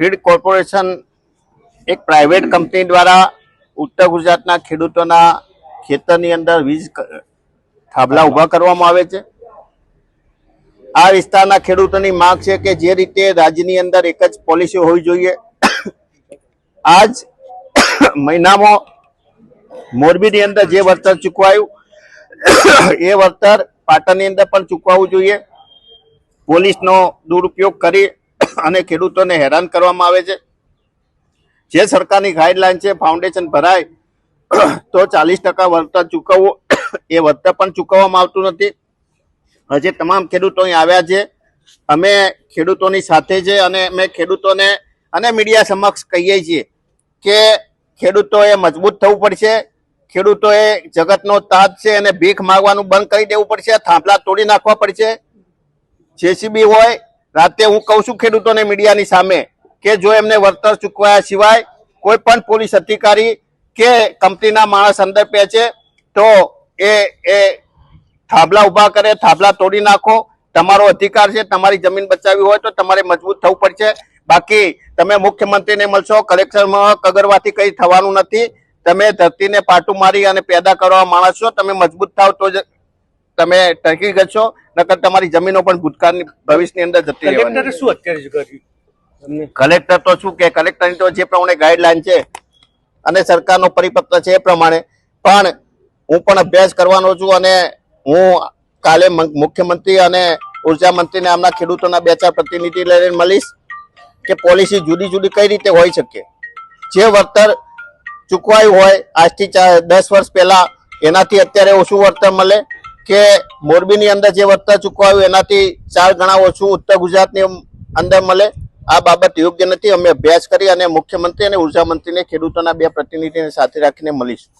Feed corporation એક private company દ્વારા ઉત્તર ગુજરાતના ખેડૂતોના ખેતરની અંદર વીજ થાંભલા ઊભા કરવામાં આવે છે. આ વિસ્તારના ખેડૂતોની માંગ છે કે જે રીતે રાજ્યની અંદર એક જ પોલિસી હોવી જોઈએ. આજ મહિનામાં મોરબીની અંદર જે વળતર ચૂકવાયું, એ વળતર પાટણની અંદર પણ ચૂકવવું જોઈએ. પોલીસનો દુરુપયોગ કરી અને ખેડૂતોને હેરાન કરવામાં આવે છે. જે સરકારની ગાઈડલાઈન છે, ફાઉન્ડેશન ભરાય, તો ચાલીસ ટકા વળતર ચૂકવવું, એ વળતર પણ ચૂકવવામાં આવતું નથી. હજી તમામ ખેડૂતો અહીં આવ્યા છે. અમે ખેડૂતોની સાથે છે અને અમે ખેડૂતોને અને મીડિયા સમક્ષ કહીએ છીએ કે ખેડૂતોએ મજબૂત થવું પડશે. ખેડૂતોએ જગતનો તાજ છે અને ભીખ માગવાનું બંધ કરી દેવું પડશે. થાંભલા તોડી નાખવા પડશે. જેસીબી હોય રાતે હું કહું છું ખેડૂતોને મીડિયાની સામે કે જો એમને વળતર ચૂકવ્યા સિવાય કોઈ પણ પોલીસ અધિકારી કે કંપનીના માણસ અંદર છે, તો એ એ થાંભલા ઊભા કરે, થાંભલા તોડી નાખો. તમારો અધિકાર છે, તમારી જમીન બચાવી હોય તો તમારે મજબૂત થવું પડશે. બાકી તમે મુખ્યમંત્રીને મળશો, કલેક્ટરમાં કગરવાથી કંઈ થવાનું નથી. તમે ધરતીને પાટું મારી અને પેદા કરવા માણસ છો, તમે મજબૂત થાવ તો જ તમે ટકી ગયો નકર તમારી જમીનો પણ ભૂતકાળની ભવિષ્યની અંદર જતી રહેવાની શું અત્યારે કર્યું? કલેક્ટર તો શું કે કલેક્ટરની તો જે પ્રમાણે ગાઈડલાઈન છે અને સરકારનો પરિપત્ર છે એ પ્રમાણે. પણ હું પણ અભ્યાસ કરવાનો છું અને હું કાલે મુખ્યમંત્રી અને ઊર્જા મંત્રીને આમના ખેડૂતોના બે ચાર પ્રતિનિધિ લઈને મળીશ કે પોલિસી જુદી જુદી કઈ રીતે હોઈ શકે. જે વળતર ચૂકવાયું હોય આજથી દસ વર્ષ પહેલા એનાથી અત્યારે ઓછું વળતર મળે. કે મોરબીની અંદર જે વળતર ચૂકવાયું એનાથી ચાર ગણા ઓછું ઉત્તર ગુજરાતની અંદર મળે. આ બાબત યોગ્ય નથી. અમે અભ્યાસ કરી અને મુખ્યમંત્રી અને ઊર્જા મંત્રીને ખેડૂતોના બે પ્રતિનિધિને સાથે રાખીને મળીશું.